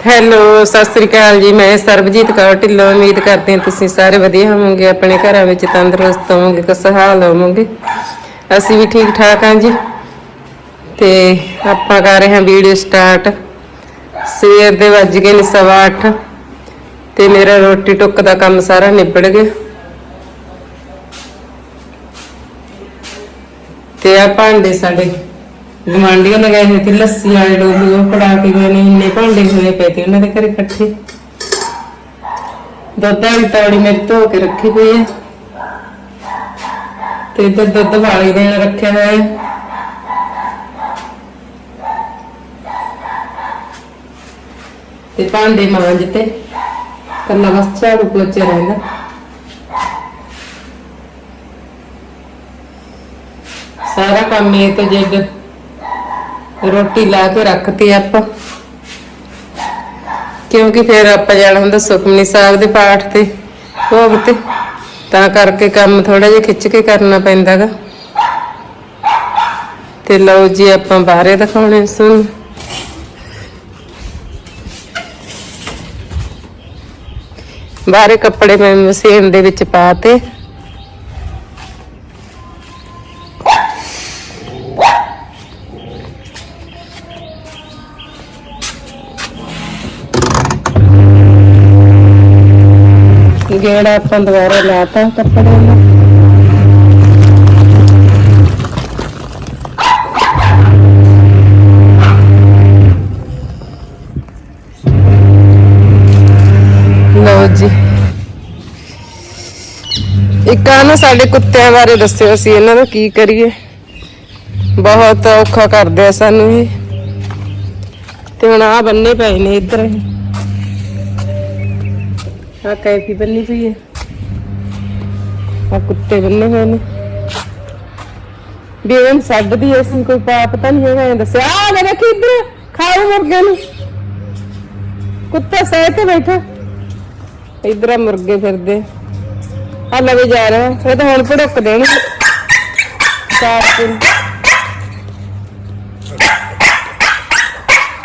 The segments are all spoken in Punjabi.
ਹੈਲੋ, ਸਤਿ ਸ੍ਰੀ ਅਕਾਲ ਜੀ। ਮੈਂ ਸਰਬਜੀਤ ਕੌਰ ਢਿੱਲੋਂ। ਉਮੀਦ ਕਰਦੇ ਹਾਂ ਤੁਸੀਂ ਸਾਰੇ ਵਧੀਆ ਹੋਵੋਗੇ। ਆਪਣੇ ਘਰਾਂ ਵਿੱਚ ਤੰਦਰੁਸਤ ਹੋਵੋਗੇ। ਖੁਸ਼ਹਾਲ ਹੋਵੋਗੇ? ਅਸੀਂ ਵੀ ਠੀਕ ਠਾਕ ਹਾਂ ਜੀ। ਤੇ ਆਪਾਂ ਕਰ ਰਹੇ ਹਾਂ ਵੀਡੀਓ ਸਟਾਰਟ। ਸਵੇਰ ਦੇ ਵੱਜ ਗਏ ਨੇ ਸਵਾ ਅੱਠ। ਤੇ ਮੇਰਾ ਰੋਟੀ ਟੁੱਕ ਦਾ ਕੰਮ ਸਾਰਾ ਨਿਬੜ ਗਿਆ। ਤੇ ਆ ਭਾਂਡੇ ਸਾਡੇ। ਗਵਾਂਢੀਆਂ ਲਗਾਏ ਹੋਏ ਤੇ ਲੱਸੀ ਵਾਲੇ ਡੋਲੂ ਉਹ ਫੜਾ ਕੇ ਗਏ ਨੇ, ਇੰਨੇ ਭਾਂਡੇ ਹੋਏ ਪਏ ਤੇ ਉਹਨਾਂ ਦੇ ਘਰੇ ਇਕੱਠੇ। ਦੁੱਧ ਵਾਲੀ ਤੌੜੀ ਮੇਰੇ ਧੋ ਕੇ ਰੱਖੀ ਪਈ ਹੈ ਤੇ ਇੱਧਰ ਦੁੱਧ ਵਾਲੀ ਦੇਣ ਰੱਖਿਆ ਹੋਇਆ ਹੈ ਤੇ ਭਾਂਡੇ ਮਾਂਜ ਤੇ ਕੱਲਾ ਬਸ ਝਾੜੂ ਪੋਚਾ ਰਹਿੰਦਾ। ਸਾਰਾ ਕੰਮ ਇਹ ਤੇ ਜਦ ਰੋਟੀ ਲਾ ਕੇ ਰੱਖਤੀ ਆਪਾਂ। ਕਿਉਂਕਿ ਫਿਰ ਆਪਾਂ ਜਾਣਾ ਹੁੰਦਾ ਸੁਖਮਨੀ ਸਾਹਿਬ ਦੇ ਪਾਠ ਤੇ, ਭੋਗ ਤੇ। ਤਾਂ ਕਰਕੇ ਕੰਮ ਥੋੜਾ ਜਿਹਾ ਖਿੱਚ ਕੇ ਕਰਨਾ ਪੈਂਦਾਗਾ। ਤੇ ਲਓ ਜੀ ਆਪਾਂ ਬਾਹਰੇ ਦਿਖਾਉਣੇ ਸੁਣ। ਬਾਹਰੇ ਕੱਪੜੇ ਮੈਂ ਮਸ਼ੀਨ ਦੇ ਵਿੱਚ ਪਾਤੇ ਗੇੜਾ ਆਪਾਂ ਦੁਬਾਰਾ ਲਾਤਾ, ਕੱਪੜੇ ਨੂੰ। ਲਓ ਜੀ। ਇੱਕ ਆ ਨਾ ਸਾਡੇ ਕੁੱਤਿਆਂ ਬਾਰੇ ਦੱਸਿਓ ਅਸੀਂ, ਇਹਨਾਂ ਦਾ ਕੀ ਕਰੀਏ? ਬਹੁਤ ਔਖਾ ਕਰਦੇ ਆ ਸਾਨੂੰ ਇਹ। ਤੇ ਹੁਣ ਆ ਬੰਨੇ ਪਏ ਨੇ ਇੱਧਰ। ਹੀ ਆ ਕੈਫੀ ਬੰਨੀ ਪਈ ਹੈ। ਆ ਕੁੱਤੇ ਬੰਨੇ ਹੋਏ ਨੇ। ਬੇਵਨ ਛੱਡਦੀ ਐ ਅਸੀਂ ਕੋਈ ਪਾਪ ਤਾਂ ਨਹੀਂ ਹੈਗਾ ਇਹ ਦੱਸਿਆ। ਆ ਮੈਂ ਦੇਖੀ ਇੱਧਰ, ਖਾਓ ਮੁਰਗੇ ਨੂੰ। ਕੁੱਤਾ ਸਹਿ ਤੇ ਬੈਠਾ। ਇੱਧਰ ਮੁਰਗੇ ਫਿਰਦੇ। ਆ ਲਵੇ ਜਾ ਰਿਹਾ। ਇਹ ਤਾਂ ਹੁਣ ਭੜਕ ਦੇਣ। ਚਾਰ ਦਿਨ।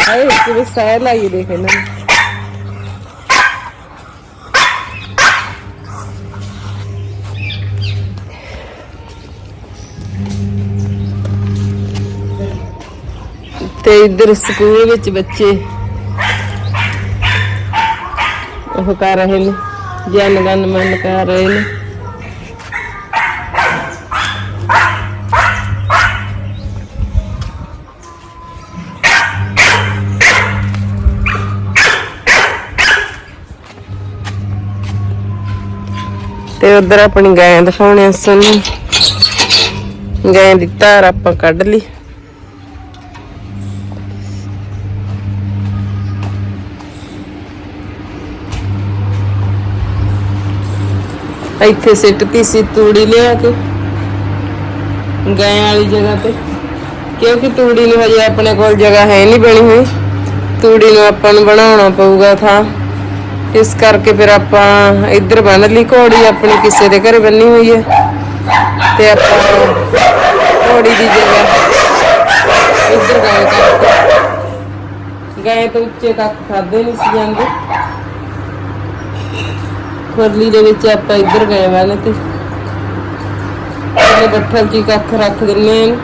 ਆਏ ਕਿਵੇਂ ਸਹਿ ਲਾਈ ਦੇਖ ਇਹਨਾਂ ਨੂੰ। ਤੇ ਇੱਧਰ ਸਕੂਲ ਵਿੱਚ ਬੱਚੇ ਉਹ ਕਰ ਰਹੇ ਨੇ, ਜਨ ਗਨ ਮਨ ਕਰ ਰਹੇ ਨੇ। ਤੇ ਉਧਰ ਆਪਣੀ ਗਾਇਆਂ ਦਿਖਾਉਣੇ ਸਨ। ਗਾਂ ਦੀ ਧਾਰ ਆਪਾਂ ਕੱਢ ਲਈ। ਇੱਥੇ ਸਿੱਟਤੀ ਸੀ ਤੂੜੀ ਲਿਆ ਕੇ। ਗਏ ਵਾਲੀ ਜਗ੍ਹਾ ਤੇ। ਕਿਉਂਕਿ ਤੂੜੀ ਨੂੰ ਹਜੇ ਆਪਣੇ ਕੋਲ ਜਗ੍ਹਾ ਹੈ ਨਹੀਂ ਬਣੀ ਹੋਈ। ਤੂੜੀ ਨੂੰ ਆਪਾਂ ਨੂੰ ਬਣਾਉਣਾ ਪਊਗਾ ਥਾਂ। ਇਸ ਕਰਕੇ ਫਿਰ ਆਪਾਂ ਇੱਧਰ ਬੰਨ ਲਈ ਘੋੜੀ, ਆਪਣੀ ਕਿਸੇ ਦੇ ਘਰੇ ਬੰਨੀ ਹੋਈ ਹੈ। ਤੇ ਆਪਾਂ ਘੋੜੀ ਦੀ ਜਗ੍ਹਾ ਇੱਧਰ ਗਏ ਕਰਕੇ। ਗਾਂ ਤੋਂ ਉੱਚੇ ਤੱਕ ਖਾਦੇ ਨਹੀਂ ਸੀ ਜਾਂਦੇ। ਫਰਲੀ ਦੇ ਵਿੱਚ ਆਪਾਂ ਇੱਧਰ ਗਏ ਵਾਲੇ ਤੇ। ਇਹਨੇ ਬੱਠਲ ਜੀ ਕੱਖ ਰੱਖ ਦਿੰਨੇ ਆ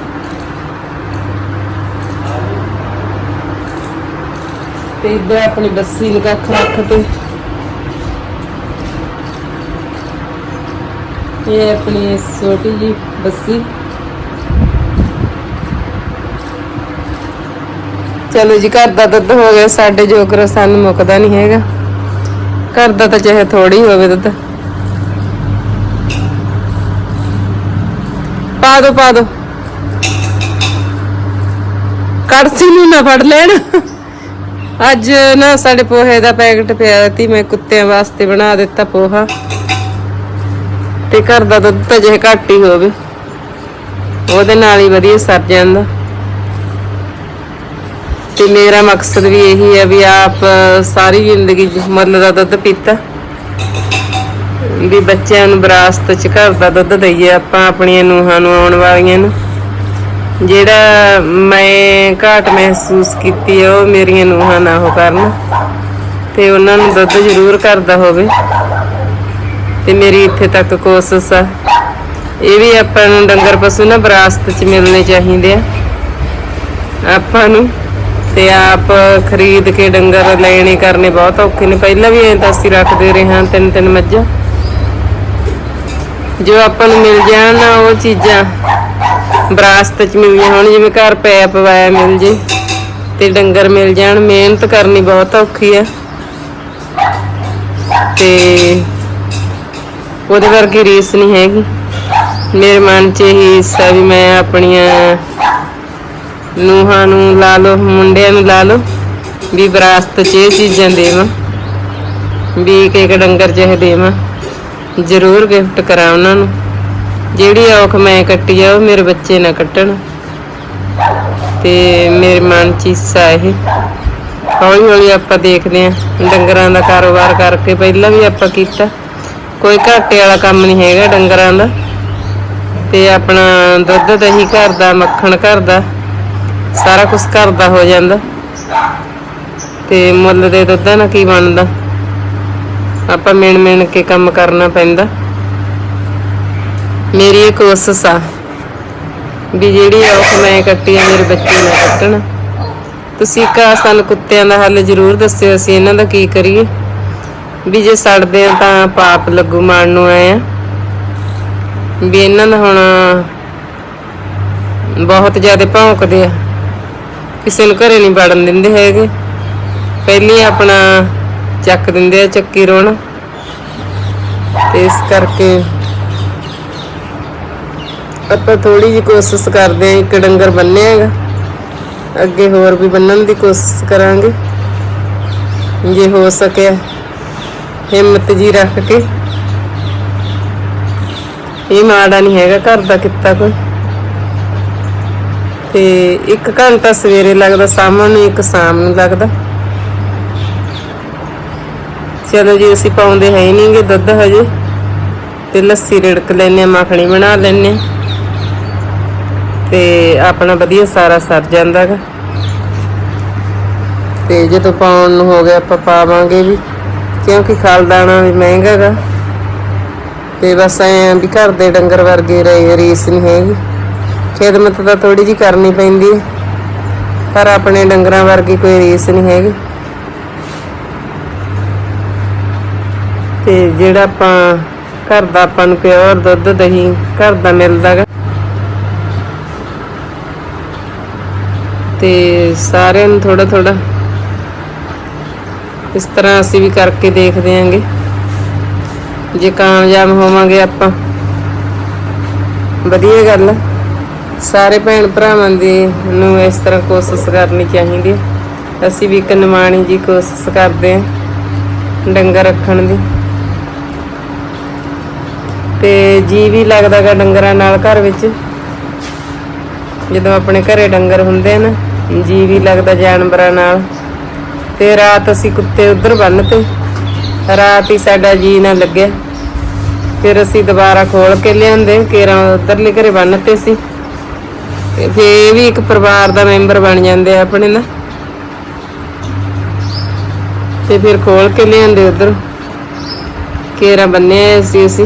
ਤੇ ਇੱਧਰ ਆਪਣੀ ਬੱਸੀ ਨੂੰ ਕੱਖ ਰੱਖ ਤੇ। ਇਹ ਆਪਣੀ ਛੋਟੀ ਜੀ ਬੱਸੀ। ਚਲੋ ਜੀ, ਘਰ ਦਾ ਦੁੱਧ ਹੋ ਗਿਆ, ਸਾਡੇ ਜੋਗਰ ਸਾਨੂੰ ਮੁੱਕਦਾ ਨਹੀਂ ਹੈਗਾ। ਘਰ ਦਾ ਤਾਂ ਚਾਹੇ ਥੋੜੀ ਹੋਵੇ ਦੁੱਧ। ਪਾ ਦੋ ਪਾ ਦੋ। ਕੜਸੀ ਨੂੰ ਨਾ ਫੜ ਲੈਣ। ਅੱਜ ਨਾ ਸਾਡੇ ਪੋਹੇ ਦਾ ਪੈਕਟ ਪਿਆ ਸੀ, ਮੈਂ ਕੁੱਤਿਆਂ ਵਾਸਤੇ ਬਣਾ ਦਿੱਤਾ ਪੋਹਾ। ਤੇ ਘਰ ਦਾ ਦੁੱਧ ਤਾਂ ਜੇ ਘੱਟ ਹੀ ਹੋਵੇ। ਉਹਦੇ ਨਾਲ ਹੀ ਵਧੀਆ ਸਰ ਜਾਂਦਾ। ਤੇ ਮੇਰਾ ਮਕਸਦ ਵੀ ਇਹੀ ਹੈ ਵੀ ਆਪ ਸਾਰੀ ਜ਼ਿੰਦਗੀ ਚ ਦਾ ਦੁੱਧ ਪੀਤਾ। ਵੀ ਬੱਚਿਆਂ ਨੂੰ ਵਿਰਾਸਤ ਚ ਘਰ ਦਾ ਦੁੱਧ ਦਈਏ, ਆਪਾਂ ਆਪਣੀਆਂ ਨੂੰਹਾਂ ਨੂੰ ਆਉਣ ਵਾਲੀਆਂ ਨੂੰ। ਜਿਹੜਾ ਮੈਂ ਘਾਟ ਮਹਿਸੂਸ ਕੀਤੀ ਉਹ ਮੇਰੀਆਂ ਨੂੰਹਾਂ ਨਾ ਹੋ ਕਰਨ। ਤੇ ਉਹਨਾਂ ਨੂੰ ਦੁੱਧ ਜ਼ਰੂਰ ਕਰਦਾ ਹੋਵੇ। ਤੇ ਮੇਰੀ ਇੱਥੇ ਤੱਕ ਕੋਸ਼ਿਸ਼ ਆ। ਇਹ ਵੀ ਆਪਾਂ ਨੂੰ ਡੰਗਰ ਪਸ਼ੂ ਨਾ ਵਿਰਾਸਤ ਚ ਮਿਲਣੇ ਚਾਹੀਦੇ ਆ। ਆਪਾਂ ਨੂੰ ਤੇ ਆਪ ਖਰੀਦ ਕੇ ਡੰਗਰ ਲੈਣੇ ਕਰਨੇ ਬਹੁਤ ਔਖੇ ਨੇ। ਪਹਿਲਾਂ ਵੀ ਐਂ ਤਾਂ ਅਸੀਂ ਰੱਖਦੇ ਰਹੇ ਹਾਂ ਤਿੰਨ ਤਿੰਨ ਮੱਝਾਂ। ਜੋ ਆਪਾਂ ਨੂੰ ਮਿਲ ਜਾਣ ਉਹ ਚੀਜ਼ਾਂ ਵਿਰਾਸਤ ਚ ਮਿਲੀਆਂ ਹੋਣ, ਜਿਵੇਂ ਘਰ ਪੈ ਪਵਾਇਆ ਮਿਲ ਜੇ ਤੇ ਡੰਗਰ ਮਿਲ ਜਾਣ। ਮਿਹਨਤ ਕਰਨੀ ਬਹੁਤ ਔਖੀ ਆ। ਤੇ ਉਹਦੇ ਵਰਗੀ ਰੀਸ ਨਹੀਂ ਹੈਗੀ। ਮੇਰੇ ਮਨ 'ਚ ਇਹੀ ਹਿੱਸਾ ਵੀ ਮੈਂ ਆਪਣੀਆਂ ਨੂਹਾਂ ਨੂੰ ਲਾ ਲਓ, ਮੁੰਡਿਆਂ ਨੂੰ ਲਾ ਲਓ, ਵੀ ਵਿਰਾਸਤ 'ਚ ਇਹ ਚੀਜ਼ਾਂ ਦੇਵਾਂ, ਵੀ ਇੱਕ ਇੱਕ ਡੰਗਰ ਚਾਹੇ ਦੇਵਾਂ। ਜ਼ਰੂਰ ਗਿਫਟ ਕਰਾਂ ਉਹਨਾਂ ਨੂੰ। ਜਿਹੜੀ ਔਖ ਮੈਂ ਕੱਟੀ ਆ, ਉਹ ਮੇਰੇ ਬੱਚੇ ਨਾ ਕੱਟਣ। ਤੇ ਮੇਰੇ ਮਨ 'ਚ ਹਿੱਸਾ ਇਹ। ਹੌਲੀ ਹੌਲੀ ਆਪਾਂ ਦੇਖਦੇ ਆਂ ਡੰਗਰਾਂ ਦਾ ਕਾਰੋਬਾਰ ਕਰਕੇ ਪਹਿਲਾਂ ਵੀ ਆਪਾਂ ਕੀਤਾ। ਕੋਈ ਘਾਟੇ ਵਾਲਾ ਕੰਮ ਨਹੀਂ ਹੈਗਾ ਡੰਗਰਾਂ ਦਾ। ਤੇ ਆਪਣਾ ਦੁੱਧ ਦਹੀਂ ਘਰ ਦਾ, ਮੱਖਣ ਘਰ ਦਾ। ਸਾਰਾ ਕੁਝ ਘਰ ਦਾ ਹੋ ਜਾਂਦਾ। ਤੇ ਮੁੱਲ ਦੇ ਦੁੱਧਾਂ ਨਾਲ ਕੀ ਬਣਦਾ? ਆਪਾਂ ਮਿਣ ਮਿਣ ਕੇ ਕੰਮ ਕਰਨਾ ਪੈਂਦਾ। ਮੇਰੀ ਇਹ ਕੋਸ਼ਿਸ਼ ਆ ਵੀ ਜਿਹੜੀ ਔਖ ਮੈਂ ਕੱਟੀ ਆ, ਮੇਰੇ ਬੱਚੇ ਨਾ ਕੱਟਣ। ਤੁਸੀਂ ਕਾ ਸਾਨੂੰ ਕੁੱਤਿਆਂ ਦਾ ਹੱਲ ਜ਼ਰੂਰ ਦੱਸਿਓ, ਅਸੀਂ ਇਹਨਾਂ ਦਾ ਕੀ ਕਰੀਏ? ਵੀ ਜੇ ਸੜਦੇ ਆ ਤਾਂ ਪਾਪ ਲੱਗੂ ਮਾਰਨ ਨੂੰ ਆਏ ਆ। ਵੀ ਇਹਨਾਂ ਦਾ ਹੁਣ ਬਹੁਤ ਜ਼ਿਆਦਾ ਭੌਂਕਦੇ ਆ। ਕਿਸੇ ਨੂੰ ਘਰੇ ਨਹੀਂ ਵੜਨ ਦਿੰਦੇ ਹੈਗੇ। ਪਹਿਲੀ ਆਪਣਾ ਚੱਕ ਦਿੰਦੇ ਆ ਚੱਕੀ ਰੋਣ। ਤੇ ਇਸ ਕਰਕੇ ਆਪਾਂ ਥੋੜੀ ਜਿਹੀ ਕੋਸ਼ਿਸ਼ ਕਰਦੇ ਆ ਇੱਕ ਡੰਗਰ ਬੰਨਿਆ ਹੈਗਾ। ਅੱਗੇ ਹੋਰ ਵੀ ਬੰਨਣ ਦੀ ਕੋਸ਼ਿਸ਼ ਕਰਾਂਗੇ। ਜੇ ਹੋ ਸਕਿਆ ਹਿੰਮਤ ਜੀ ਰੱਖ ਕੇ। ਇਹ ਮਾੜਾ ਨਹੀਂ ਹੈਗਾ ਘਰ ਦਾ ਕਿੱਤਾ ਕੋਈ। ਤੇ ਇੱਕ ਘੰਟਾ ਸਵੇਰੇ ਲੱਗਦਾ, ਸ਼ਾਮ ਨੂੰ ਇੱਕ, ਸ਼ਾਮ ਨੂੰ ਲੱਗਦਾ। ਚਲੋ ਜੀ, ਅਸੀਂ ਪਾਉਂਦੇ ਹੈ ਨਹੀਂਗੇ ਦੁੱਧ ਹਜੇ। ਤੇ ਲੱਸੀ ਰਿੜਕ ਲੈਨੇ ਆ ਮੱਖਣੀ ਬਣਾ ਲੈਨੇ ਤੇ ਆਪਣਾ ਵਧੀਆ ਸਾਰਾ ਸਰ ਜਾਂਦਾ ਗਾ। ਤੇ ਜਦੋਂ ਪਾਉਣ ਨੂੰ ਹੋ ਗਿਆ, ਆਪਾਂ ਪਾਵਾਂਗੇ ਵੀ। ਕਿਉਂਕਿ ਖਲ ਦਾਣਾ ਵੀ ਮਹਿੰਗਾ ਗਾ। ਤੇ ਬਸ ਐਂ ਵੀ ਘਰ ਦੇ ਡੰਗਰ ਵਰਗੇ ਰਹੇ ਰੀਸ ਨਹੀਂ ਹੈਗੀ। ਖਿਦਮਤ ਤਾਂ ਥੋੜੀ ਜੀ ਕਰਨੀ ਪੈਂਦੀ ਹੈ, ਪਰ ਆਪਣੇ ਡੰਗਰਾਂ ਵਰਗੀ ਕੋਈ ਰੀਸ ਨਹੀਂ ਹੈਗੀ। ਤੇ ਜਿਹੜਾ ਆਪਾਂ ਘਰ ਦਾ ਆਪਾਂ ਨੂੰ ਪਿਓਰ ਦੁੱਧ ਦਹੀਂ, ਘਰ ਦਾ ਮਿਲਦਾ ਗਾ। ਤੇ ਸਾਰਿਆਂ ਨੂੰ ਥੋੜਾ ਥੋੜਾ ਇਸ ਤਰ੍ਹਾਂ ਅਸੀਂ ਵੀ ਕਰਕੇ ਦੇਖਦੇ ਆਂਗੇ। ਜੇ ਕਾਮਯਾਬ ਹੋਵਾਂਗੇ ਆਪਾਂ। ਵਧੀਆ ਗੱਲ ਆ। ਸਾਰੇ ਭੈਣ ਭਰਾਵਾਂ ਦੀ ਨੂੰ ਇਸ ਤਰ੍ਹਾਂ ਕੋਸ਼ਿਸ਼ ਕਰਨੀ ਚਾਹੀਦੀ ਹੈ। ਅਸੀਂ ਵੀ ਇੱਕ ਨਿਮਾਣੀ ਜੀ ਕੋਸ਼ਿਸ਼ ਕਰਦੇ ਹਾਂ ਡੰਗਰ ਰੱਖਣ ਦੀ। ਤੇ ਜੀ ਵੀ ਲੱਗਦਾਗਾ ਡੰਗਰਾਂ ਨਾਲ ਘਰ ਵਿੱਚ। ਜਦੋਂ ਆਪਣੇ ਘਰੇ ਡੰਗਰ ਹੁੰਦੇ ਨਾ, ਜੀ ਵੀ ਲੱਗਦਾ ਜਾਨਵਰਾਂ ਨਾਲ। ਤੇ ਰਾਤ ਅਸੀਂ ਕੁੱਤੇ ਉਧਰ ਬੰਨਤੇ। ਰਾਤ ਹੀ ਸਾਡਾ ਜੀ ਨਾ ਲੱਗਿਆ। ਫਿਰ ਅਸੀਂ ਦੁਬਾਰਾ ਖੋਲ ਕੇ ਲਿਆਂਦੇ, ਕੇਰਾਂ ਉਧਰਲੇ ਘਰੇ ਬੰਨਤੇ ਸੀ। ਤੇ ਫੇ ਇਹ ਵੀ ਇੱਕ ਪਰਿਵਾਰ ਦਾ ਮੈਂਬਰ ਬਣ ਜਾਂਦੇ ਆ ਆਪਣੇ ਨਾ। ਤੇ ਫਿਰ ਖੋਲ ਕੇ ਲਿਆਂਦੇ ਉਧਰ। ਕੇਰਾਂ ਬੰਨਿਆ ਸੀ ਅਸੀਂ।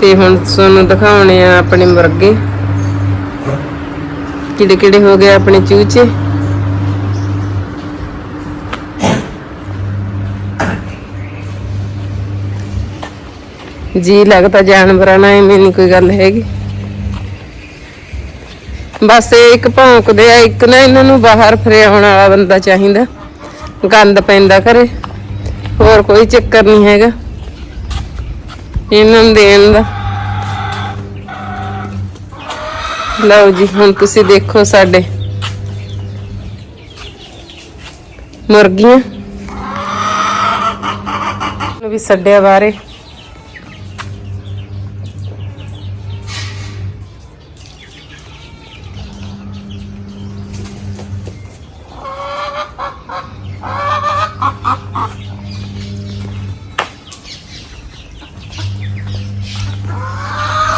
ਤੇ ਹੁਣ ਤੁਹਾਨੂੰ ਦਿਖਾਉਣੇ ਆ ਆਪਣੇ ਮੁਰਗੇ। ਕਿਹੜੇ ਕਿਹੜੇ ਹੋ ਗਏ ਆਪਣੇ ਚੂਚੇ? ਜੀ ਲੱਗਦਾ ਜਾਨਵਰਾਂ ਨਾਲ ਐਵੇਂ ਨਹੀਂ ਕੋਈ ਗੱਲ ਹੈਗੀ। ਬਸ ਇਹ ਇੱਕ ਭੌਂਕਦੇ ਆ, ਇੱਕ ਨਾ ਇਹਨਾਂ ਨੂੰ ਬਾਹਰ ਫਰਿਆਉਣ ਵਾਲਾ ਬੰਦਾ ਚਾਹੀਦਾ। ਗੰਦ ਪੈਂਦਾ ਘਰੇ, ਹੋਰ ਕੋਈ ਚੱਕਰ ਨਹੀਂ ਹੈਗਾ। ਇਹਨਾਂ ਨੂੰ ਦੇਣ ਦਾ। ਲਓ ਜੀ, ਹੁਣ ਤੁਸੀਂ ਦੇਖੋ ਸਾਡੇ ਮੁਰਗੀਆਂ। ਨੂੰ ਵੀ ਛੱਡਿਆ ਬਾਰੇ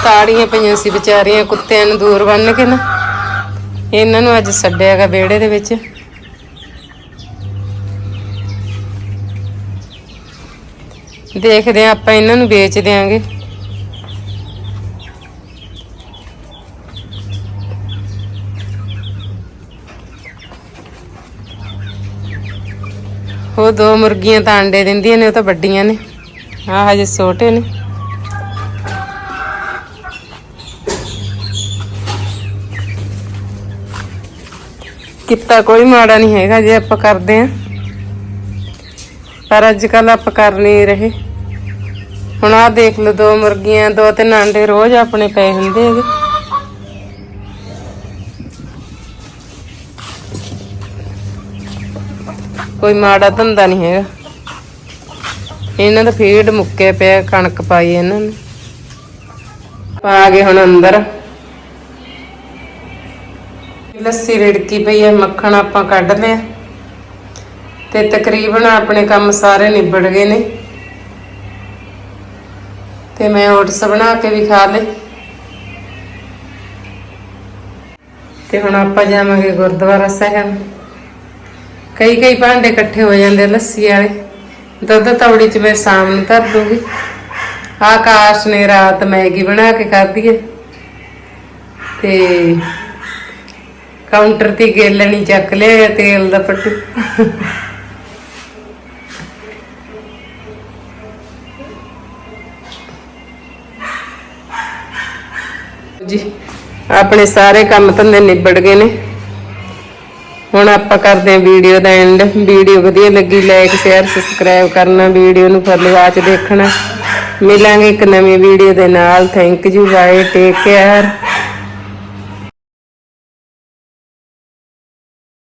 ਕਾੜੀਆਂ ਪਈਆਂ ਸੀ ਵਿਚਾਰੀਆਂ ਕੁੱਤਿਆਂ ਨੂੰ ਦੂਰ ਬੰਨ ਕੇ ਨਾ। ਇਹਨਾਂ ਨੂੰ ਅੱਜ ਛੱਡਿਆਗਾ ਵਿਹੜੇ ਦੇ ਵਿੱਚ। ਦੇਖਦੇ ਆ ਆਪਾਂ ਇਹਨਾਂ ਨੂੰ ਵੇਚ ਦਿਆਂਗੇ। ਉਹ ਦੋ ਮੁਰਗੀਆਂ ਤਾਂ ਅੰਡੇ ਦਿੰਦੀਆਂ ਨੇ, ਉਹ ਤਾਂ ਵੱਡੀਆਂ ਨੇ। ਆਹ ਹਜੇ ਛੋਟੇ ਨੇ। ਕੀਤਾ ਕੋਈ ਮਾੜਾ ਨਹੀਂ ਹੈਗਾ ਜੇ ਆਪਾਂ ਕਰਦੇ ਆ ਪਰ ਅੱਜ ਕੱਲ ਆਪਾਂ ਕਰ ਨਹੀਂ ਰਹੇ। ਹੁਣ ਆਹ ਦੇਖ ਲਓ, ਦੋ ਮੁਰਗੀਆਂ, ਦੋ ਤਿੰਨ ਆਂਡੇ ਰੋਜ਼ ਆਪਣੇ ਪਏ ਹੁੰਦੇ ਹੈਗੇ। ਕੋਈ ਮਾੜਾ ਧੰਦਾ ਨਹੀਂ ਹੈਗਾ। ਇਹਨਾਂ ਦਾ ਫੀਡ ਮੁੱਕਿਆ ਪਿਆ, ਕਣਕ ਪਾਈ ਇਹਨਾਂ ਨੇ। ਪਾ ਗਏ ਹੁਣ ਅੰਦਰ। ਲੱਸੀ ਰਿੜਕੀ ਪਈ ਹੈ, ਮੱਖਣ ਆਪਾਂ ਕੱਢ ਲਿਆ ਤੇ ਤਕਰੀਬਨ ਆਪਣੇ ਕੰਮ ਸਾਰੇ ਨਿਬੜ ਗਏ ਨੇ। ਤੇ ਮੈਂ ਓਟਸ ਬਣਾ ਕੇ ਵੀ ਖਾ ਲਏ। ਤੇ ਹੁਣ ਆਪਾਂ ਜਾਵਾਂਗੇ ਗੁਰਦੁਆਰਾ ਸਾਹਿਬ। ਕਈ ਕਈ ਭਾਂਡੇ ਇਕੱਠੇ ਹੋ ਜਾਂਦੇ ਲੱਸੀ ਵਾਲੇ। ਦੁੱਧ ਤੌੜੀ ਚ ਮੈਂ ਸ਼ਾਮ ਨੂੰ ਧਰ ਦੂੰਗੀ। ਆਕਾਸ਼ ਨੇ ਰਾਤ ਮੈਗੀ ਬਣਾ ਕੇ ਖਾਧੀ ਹੈ। ਤੇ ਕਾਊਂਟਰ ਤੇ ਗੇਲਣੀ ਚੱਕ ਲਿਆ ਤੇਲ ਦਾ ਪੱਟੂ। ਜੀ, ਆਪਣੇ ਸਾਰੇ ਕੰਮ ਧੰਦੇ ਨਿਬੜ ਗਏ ਨੇ। ਹੁਣ ਆਪਾਂ ਕਰਦੇ ਹਾਂ ਵੀਡੀਓ ਦਾ ਐਂਡ ਵੀਡੀਓ ਵਧੀਆ ਲੱਗੀ ਲਾਈਕ ਸ਼ੇਅਰ ਸਬਸਕ੍ਰਾਈਬ ਕਰਨਾ, ਵੀਡੀਓ ਨੂੰ ਫੁੱਲ ਵਾਚ ਦੇਖਣਾ। ਮਿਲਾਂਗੇ ਇੱਕ ਨਵੀਂ ਵੀਡੀਓ ਦੇ ਨਾਲ। Thank you bye take care